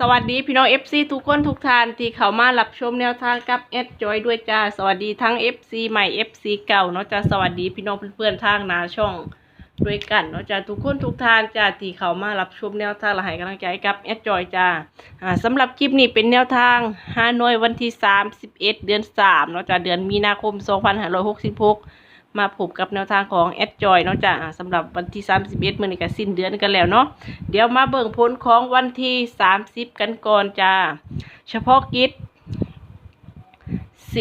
สวัสดีพี่น้อง FC ทุกคนทุกท่านที่เข้ามารับชมแนวทางกับแอดจอยด้วยจ้าสวัสดีทั้ง FC ใหม่ FC เก่าเนาะจ้าสวัสดีพี่น้องเพื่อนๆทางนาช่องด้วยกันเนาะจ้าทุกคนทุกท่านจ้าที่เข้ามารับชมแนวทางและให้กำลังใจกับแอดจอยจ้าอ่าสำหรับคลิปนี้เป็นแนวทางฮานอยวันที่31เดือน3เนาะจ้าเดือนมีนาคม2566 มาพบกับแนวทางของแอดจอยเนาะจ้ะอ่าสำหรับวันที่ 31มื้อนี้ก็สิ้นเดือนกันแล้วเนาะเดี๋ยวมาเบิ่งผลของวันที่ 30 กันก่อนจ้าเฉพาะกิจ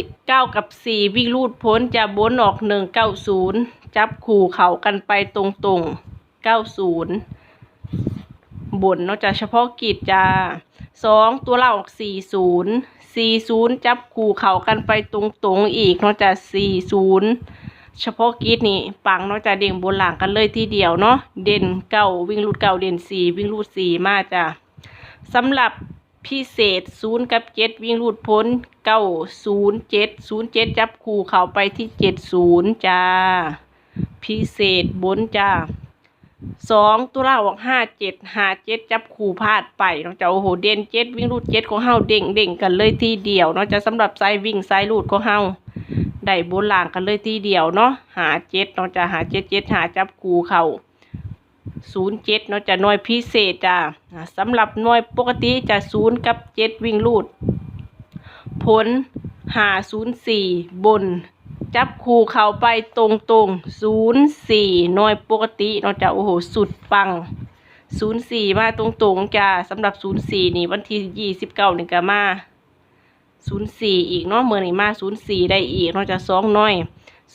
19กับ4วิ่งรูดพ้นจะบนออก190จับคู่เขากันไปตรงๆ90บนเนาะจ้ะเฉพาะกิจจ้าสองตัวเล่าออก40 40จับคู่เขากันไปตรงๆอีกเนาะจ้ะ40 เฉพาะกีดนี่ปังเนาะจะเด่งบนหลังกันเลยทีเดียวเนาะเด่นเก้าวิ่งรูดเก้าเด่นสี่วิ่งรูดสี่มาจ้ะสำหรับพิเศษศูนย์กับเจ็ดวิ่งรูดพ้นเก้าศูนย์เจ็ดศูนย์เจ็ดจับคู่เข้าไปที่เจ็ดศูนย์จ้าพิเศษบนจ้าสองตัวเราออกห้าเจ็ดห้าเจ็ดจับคู่พลาดไปเนาะจ้าโอ้โหเด่นเจ็ดวิ่งรูดเจ็ดของเฮาเด่งเด่งกันเลยทีเดียวเนาะจะสำหรับสายวิ่งสายรูดของเฮา ได้บนล่างกันเลยทีเดียวเนาะหาเจ็ดเนาะจะหาเจ็ดเจ็ดหาจับคูเข่าศูนย์เจ็ดเนาะจะหน่วยพิเศษจ้ะอ่าสำหรับหน่วยปกติจะศูนย์กับเจ็ดวิ่งลูด ผลหาศูนย์สี่บน จับคูเข่าไปตรงตรงศูนย์สี่หน่วยปกติเนาะจะโอ้โหสุดปังศูนย์สี่มาตรงตรงๆจ้ะสำหรับศูนย์สี่นี่วันที่ยี่สิบเก้านี่ก็มา ศูนย์สี่อีกเนาะเมื่อนี้มาศูนย์สี่ได้อีกเนาะจะสองน้อย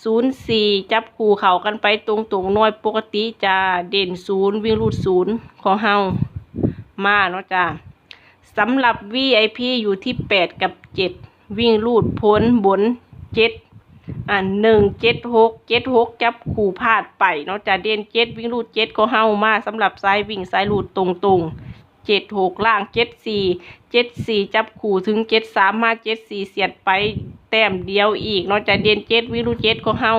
ศูนย์สี่จับคู่เข่ากันไปตรงตรงน้อยปกติจะเด่นศูนย์วิ่งรูดศูนย์ของเฮามาเนาะจ้าสำหรับ VIP อยู่ที่แปดกับเจ็ดวิ่งรูดพ้นบนเจ็ดอ่าหนึ่งเจ็ดหกเจ็ดหกจับคู่พลาดไปเนาะจะเด่นเจ็ดวิ่งรูดเจ็ดก็เฮามาสำหรับสายวิ่งสายรูดตรงตรง เจ็ดหกล่างเจ็ดสี่เจ็ดสี่จับขู่ถึงเจ็ดสามมาเจ็ดสี่เสียดไปแต้มเดียวอีกเนาะจะเด่นเจ็ดวิรุเจ็ดของเฮา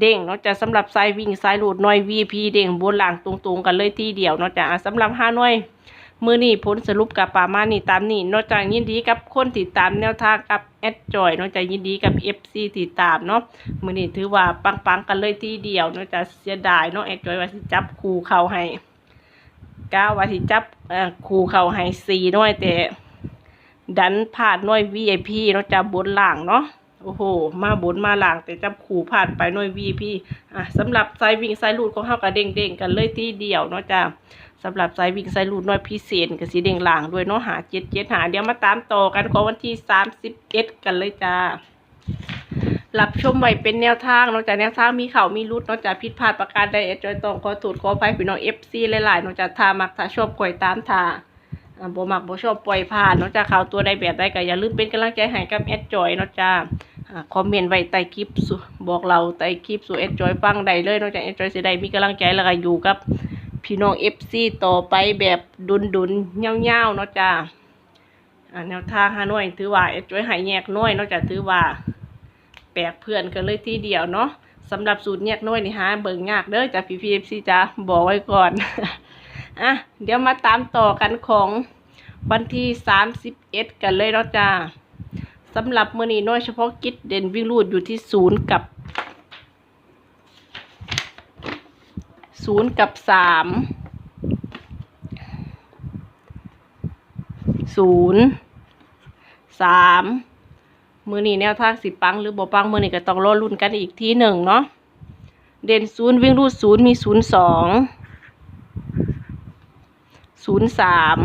เด้งเนาะจะสำหรับสายวิ่งสายหลุดน้อย VP เด้งบนหลังตรงๆกันเลยทีเดียวเนาะจะอะสำหรับห้าน้อยมือนี่ผลสรุปกับป่ามานี่ตามนี่นอกจากยินดีกับคนติดตามแนวทางกับแอดจอยนอกจากยินดีกับ FC ติดตามเนาะมือนี่ถือว่าปังๆกันเลยทีเดียวนาะจะเสียดายเนาะแอดจอยว่าสิจับคู่เข้าให้ ก้าวว่าสิจับเอ่อคู่เขาให้สี่น้อยแต่ดันพลาดหน้อย VIP เนาะจะบนล่างเนาะโอ้โห มาบนมาล่างแต่จับขู่พลาดไปน้อย VIP อะสำหรับสายวิ่งสายลูดของเฮาก็เด้งเด้งๆกันเลยที่เดียวเนาะจ้าสำหรับสายวิ่งสายลูดน้อยพิเศษก็สีเด้งล่างด้วยเนาะหาเจ็ดเจ็ดหาเดี๋ยวมาตามต่อกันของวันที่สามสิบเอ็ดกันเลยจ้า รับชมไว้เป็นแนวทางนอกจากแนวทางมีเข่ามีรุดนอกจากผิดพลาดประการใดเอจอยต้องขอถูดขออภัยพี่น้องเอฟซีหลายๆนอกจากทามักทาชอบก่อยตามทาบ่มักบ่ชอบปล่อยผ่านนาะจ้าข่าวตัวใดแบบใดก็อย่าลืมเป็นกำลังใจให้กับแอดจอยนาะจ้าอ่าคอมเมนต์ไว้ใต้คลิปบอกเราใต้คลิปสู่แอดจอยฟังได้เลยนาะจ้าแอดจอยสิได้มีกำลังใจแล้วก็อยู่กับพี่น้อง FC ต่อไปแบบดุนๆเงาวๆเนาะจ้าอ่าแนวทางฮานอยถือว่าแอดจอยให้แยกน้อยนาะจ้าถือว่า แปลกเพื่อนกันเลยทีเดียวเนาะสำหรับสูตรแยกน้อยนี่ฮะเบิ่งยากเด้อจ้าพี่ๆ FC จ้าบอกไว้ก่อน อะเดี๋ยวมาตามต่อกันของวันที่สามสิบเอ็ดกันเลยเนาะจ้าสำหรับมือนี้น้อยเฉพาะกิจเด่นวิ่งรูดอยู่ที่ศูนย์กับศูนย์กับสามศูนย์สาม มือนี้แนวทางสิปัง หรือบ่ปังมือนี้ก็ต้องรอรุ่นกันอีกทีหนึ่งเนาะเด่นศูนย์วิ่งรูดศูนย์มีศูนย์สองศูนย์สาม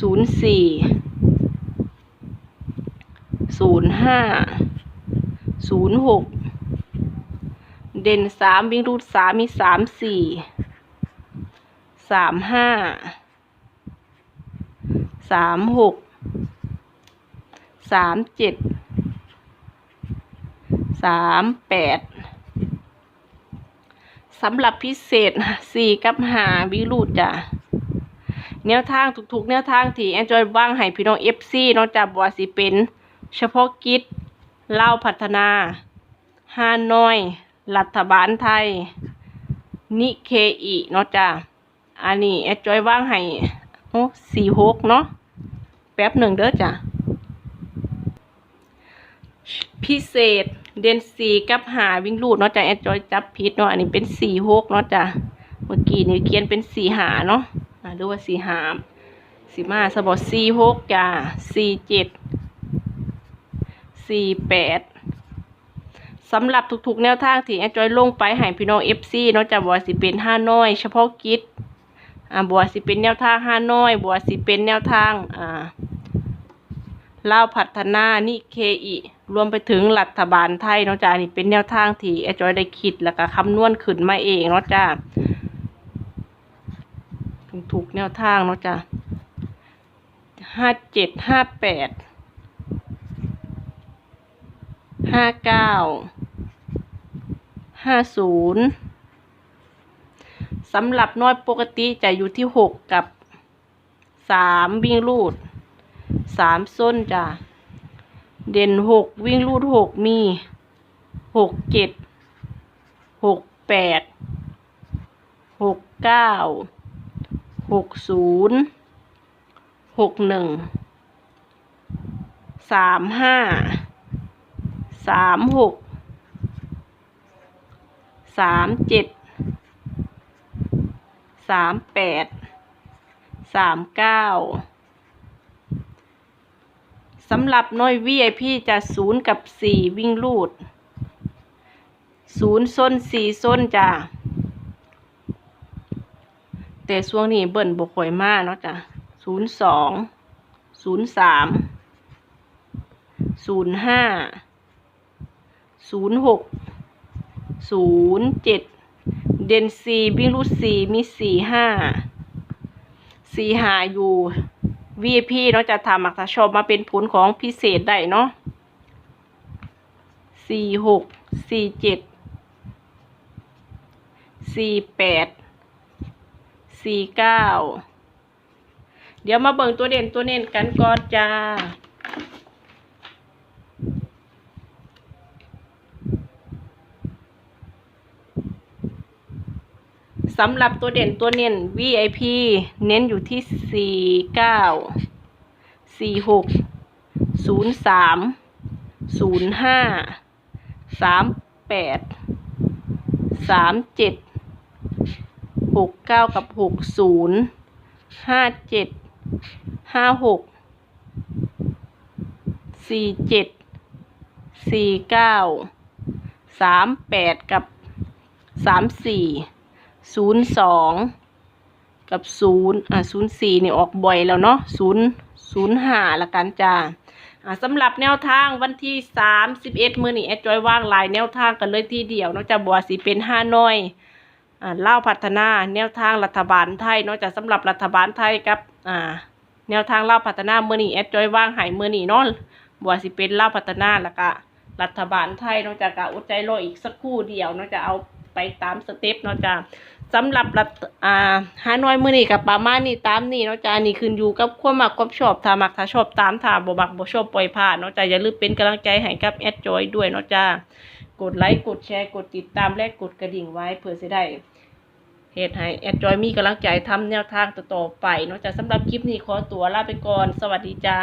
ศูนย์สี่ศูนย์ห้าศูนย์หกเด่นสามวิ่งรูดสามมีสามสี่สามห้าสามหก สามเจ็ดสามแปดสำหรับพิเศษสี่กับหาวิรูดจ้ะแนวทางทุกๆแนวทางที่แอนจอยว่างให้พี่น้องเอฟซีเนาะจากว่าสิเป็นเฉพาะกิจเล่าพัฒนาฮานอย รัฐบาลไทย นิเคอีเนาะจ้ะอันนี้แอนจอยว่างให้โอ้สี่หกเนาะแป๊บหนึ่งเด้อจ้ะ พิเศษเดนสีกับหาวิ่งรูดเนาะจ้ะแอดจอยจับผิดเนาะอันนี้เป็นสี่หกเนาะจ้ะเมื่อกี้นี่เขียนเป็นสี่หาเนาะอ่าดูว่าสี่หาสี่มาสบอสี่หกจ้ะสี่เจ็ดสี่แปดสำหรับทุกๆแนวทางที่แอดจอยลงไปให้พี่น้องเอฟซีเนาะจ้ะบัวสิเป็นห้าน้อย เฉพาะกิจอ่าบัวสิเป็นแนวทางห้าน้อยบัวสิเป็นแนวทางอ่า ลาวพัฒนานิเคอีรวมไปถึงรัฐบาลไทยเนาะจ้านี่เป็นแนวทางที่อจอยได้คิดแล้วก็คำนวณขึ้นมาเองเนาะจ้าถูกแนวทางเนาะจ้าห้าเจ็ดห้าแปดห้าเก้าห้าศูนย์สำหรับน้อยปกติจะอยู่ที่หกกับสามวิ่งรูด สามส้นจ้ะ เด่นหกวิ่งรูดหกมีหกเจ็ดหกแปดหกเก้าหกศูนย์หกหนึ่งสามห้าสามหกสามเจ็ดสามแปดสามเก้า สำหรับน้อย VIP จะศูนย์กับสี่วิ่งลูดศูนย์ส้นสี่ส้นจ้ะแต่ช่วงนี้เบิ่นบกข่อยมากเนาะจ้ะศูนย์สองศูนย์สามศูนย์ห้าศูนย์หกศูนย์เจ็ดเดนซีวิ่งลูดสี่มีสี่ห้าสี่หาอยู่ VIP เนาะจะทำอักษรชอบมาเป็นผลของพิเศษได้เนาะสี่หกสี่เจ็ดสี่แปดสี่เก้าเดี๋ยวมาเบิ่งตัวเด่นตัวเน้นกันก่อนจ้า สำหรับตัวเด่นตัวเน้น VIP เน้นอยู่ที่สี่เก้าสี่หกศูนย์สามศูนย์ห้าสามแปดสามเจ็ดหกเก้ากับหกศูนย์ห้าเจ็ดห้าหกสี่เจ็ดสี่เก้าสามแปดกับสามสี่ ศูนย์สองกับศูนย์อ่าศูนย์สี่นี่ออกบ่อยแล้วเนาะศูนย์ศูนย์ห้าละกันจ้าอ่าสำหรับแนวทางวันที่สามสิบเอ็ดมือนี่แอดจอยว่างลายแนวทางกันเลยทีเดียวเนาะจะบัวสิเป็นห้าน้อยอ่าเล่าพัฒนาแนวทางรัฐบาลไทยเนาะจะสำหรับรัฐบาลไทยกับอ่าแนวทางเล่าพัฒนามือนี่แอดจอยว่างหายมือนี่เนาะบัวสิเป็นเล่าพัฒนาล้วก็รัฐบาลไทยนาะจะกกะอดใจรออีกสักครู่เดียวนาะจะเอาไปตามสเต็ปนาะจ้า สำหรับรัฐอ่าฮานอยมือนี่กับประมานี้ตามนี้เนาะจ้านี่ขึ้นอยู่กับความมักความชอบถ้ามักถ้าชอบตามถ้าบ่มักบ่ชอบปล่อยผ่านเนาะจ้าอย่าลืมเป็นกำลังใจให้กับแอดจอยด้วยเนาะจ้ากดไลค์กดแชร์กดติดตามและกดกระดิ่งไว้เพื่อจะได้เหตุให้แอดจอยมีกำลังใจทำแนวทางต่อไปเนาะจ้าสำหรับคลิปนี้ขอตัวลาไปก่อน สวัสดีจ้า